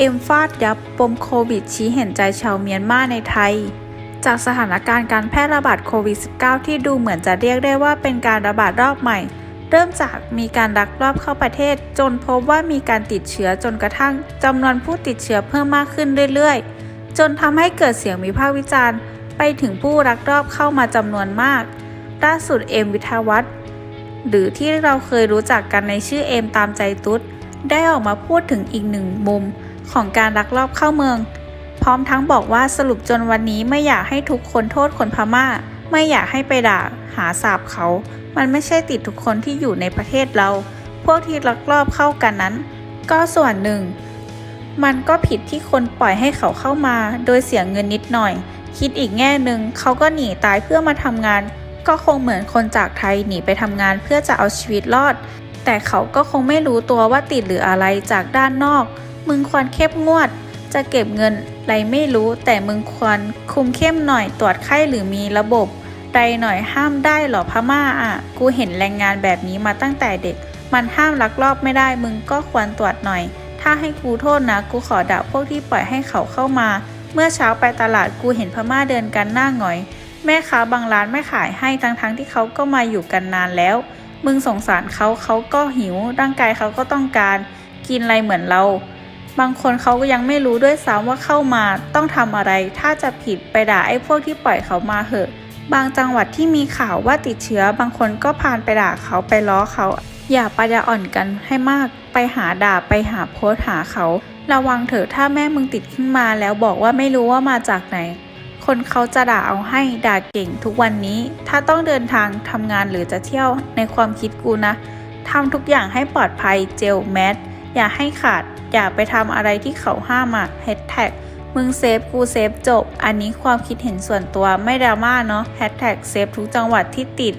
เอ็มฟาดยับปมโควิดชี้เห็นใจชาวเมียนมาในไทย จากสถานการณ์การแพร่ระบาดโควิด -19 ที่ดูเหมือนจะเรียกได้ว่าเป็นการระบาดรอบใหม่ เริ่มจากมีการลักลอบเข้าประเทศ จนพบว่ามีการติดเชื้อจนกระทั่งจำนวนผู้ติดเชื้อเพิ่มมากขึ้นเรื่อยๆ จนทำให้เกิดเสียงวิพากษ์วิจารณ์ ไปถึงผู้ลักลอบเข้ามาจำนวนมากล่าสุดเอมวิทยาวัฒน์หรือที่เราเคยรู้จักกันในชื่อเอมตามใจตุ๊ดได้ออกมาพูดถึงอีกหนึ่งมุม ของการลักลอบเข้าเมือง พร้อมทั้งบอกว่าสรุปจนวันนี้ไม่อยากให้ทุกคนโทษคนพม่า ไม่อยากให้ไปด่า หาสาบเขา มันไม่ใช่ติดทุกคนที่อยู่ในประเทศเรา พวกที่ลักลอบเข้ากันนั้น ก็ส่วนหนึ่ง มันก็ผิดที่คนปล่อยให้เขาเข้ามา โดยเสียเงินนิดหน่อย คิดอีกแง่หนึ่งเขาก็หนีตายเพื่อมาทำงาน ก็คงเหมือนคนจากไทยหนีไปทำงานเพื่อจะเอาชีวิตรอดแต่เขาก็คงไม่รู้ตัวว่าติดหรืออะไรจากด้านนอก มึงควรเข้มงวด จะเก็บเงินไรไม่รู้แต่มึงควรคุมเข้มหน่อยตรวจไข้หรือมีระบบใดหน่อยห้ามได้หรอพม่าอะ กูเห็นแรงงานแบบนี้มาตั้งแต่เด็ก มันห้ามลักลอบไม่ได้มึงก็ควรตรวจหน่อย ถ้าให้กูโทษนะ กูขอด่าพวกที่ปล่อยให้เขาเข้ามา เมื่อเช้าไปตลาดกูเห็นพม่าเดินกันหน้าหงอย แม่ค้าบางร้านไม่ขายให้ทั้งๆที่เขาก็มาอยู่กันนานแล้ว มึงสงสารเขาเขาก็หิวร่างกายเขาก็ต้องการ กินอะไรเหมือนเรา บางคนเขาก็ยังไม่รู้ด้วยซ้ำว่าเข้ามาต้องทำอะไร ถ้าจะผิดไปด่าไอ้พวกที่ปล่อยเขามาเหอะ บางจังหวัดที่มีข่าวว่าติดเชื้อบางคนก็พานไปด่าเขาไปล้อเขา อย่าปัญญาอ่อนกันให้มาก ไปหาด่าไปหาโพสหาเขา ระวังเถอะถ้าแม่มึงติดขึ้นมาแล้วบอกว่าไม่รู้ว่ามาจากไหน คนเขาจะด่าเอาให้ด่าเก่งทุกวันนี้ ถ้าต้องเดินทางทำงานหรือจะเที่ยวในความคิดกูนะทำทุกอย่างให้ปลอดภัยเจลแมส อย่าให้ขาด อย่าไปทำอะไรที่เขาห้ามอะแฮชแท็กมึงเซฟกูเซฟจบ อันนี้ความคิดเห็นส่วนตัวไม่ดราม่าเนาะแฮชแท็กเซฟทุกจังหวัดที่ติด